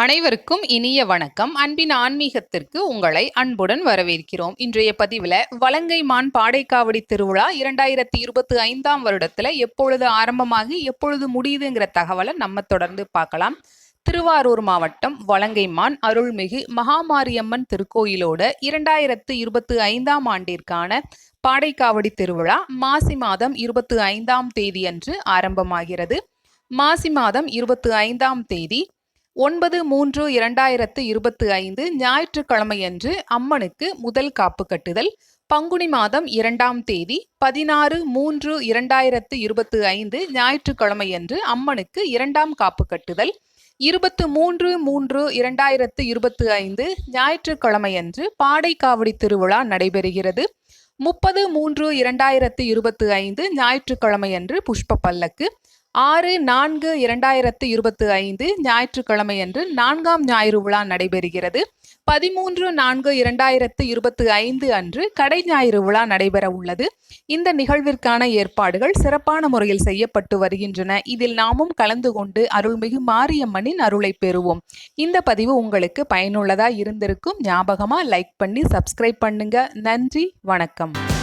அனைவருக்கும் இனிய வணக்கம். அன்பின் ஆன்மீகத்திற்கு உங்களை அன்புடன் வரவேற்கிறோம். இன்றைய பதிவில் வலங்கை மான் பாடைக்காவடி திருவிழா இரண்டாயிரத்தி இருபத்தி ஐந்தாம் வருடத்தில் எப்பொழுது ஆரம்பமாகி எப்பொழுது முடியுதுங்கிற தகவலை நம்ம தொடர்ந்து பார்க்கலாம். திருவாரூர் மாவட்டம் வலங்கைமான் அருள்மிகு மகாமாரியம்மன் திருக்கோயிலோட இரண்டாயிரத்து இருபத்தி ஐந்தாம் ஆண்டிற்கான பாடைக்காவடி திருவிழா மாசி மாதம் இருபத்தி ஐந்தாம் தேதி அன்று ஆரம்பமாகிறது. மாசி மாதம் இருபத்தி ஐந்தாம் தேதி ஒன்பது மூன்று இரண்டாயிரத்து இருபத்தி ஐந்து ஞாயிற்றுக்கிழமையன்று அம்மனுக்கு முதல் காப்பு கட்டுதல். பங்குனி மாதம் இரண்டாம் தேதி பதினாறு மூன்று இரண்டாயிரத்து இருபத்தி ஐந்து ஞாயிற்றுக்கிழமையன்று அம்மனுக்கு இரண்டாம் காப்பு கட்டுதல். இருபத்து மூன்று மூன்று இரண்டாயிரத்து இருபத்தி ஐந்து ஞாயிற்றுக்கிழமையன்று பாடைக்காவடி திருவிழா நடைபெறுகிறது. முப்பது மூன்று இரண்டாயிரத்து இருபத்தி ஐந்து ஞாயிற்றுக்கிழமையன்று புஷ்ப பல்லக்கு. ஆறு நான்கு இரண்டாயிரத்து இருபத்தி ஐந்து ஞாயிற்றுக்கிழமை அன்று நான்காம் ஞாயிறு விழா நடைபெறுகிறது. பதிமூன்று நான்கு இரண்டாயிரத்து இருபத்தி ஐந்து அன்று கடை ஞாயிறு விழா நடைபெற உள்ளது. இந்த நிகழ்விற்கான ஏற்பாடுகள் சிறப்பான முறையில் செய்யப்பட்டு வருகின்றன. இதில் நாமும் கலந்து கொண்டு அருள்மிகு மாரியம்மனின் அருளை பெறுவோம். இந்த பதிவு உங்களுக்கு பயனுள்ளதாக இருந்திருக்கும் ஞாபகமாக லைக் பண்ணி சப்ஸ்கிரைப் பண்ணுங்க. நன்றி வணக்கம்.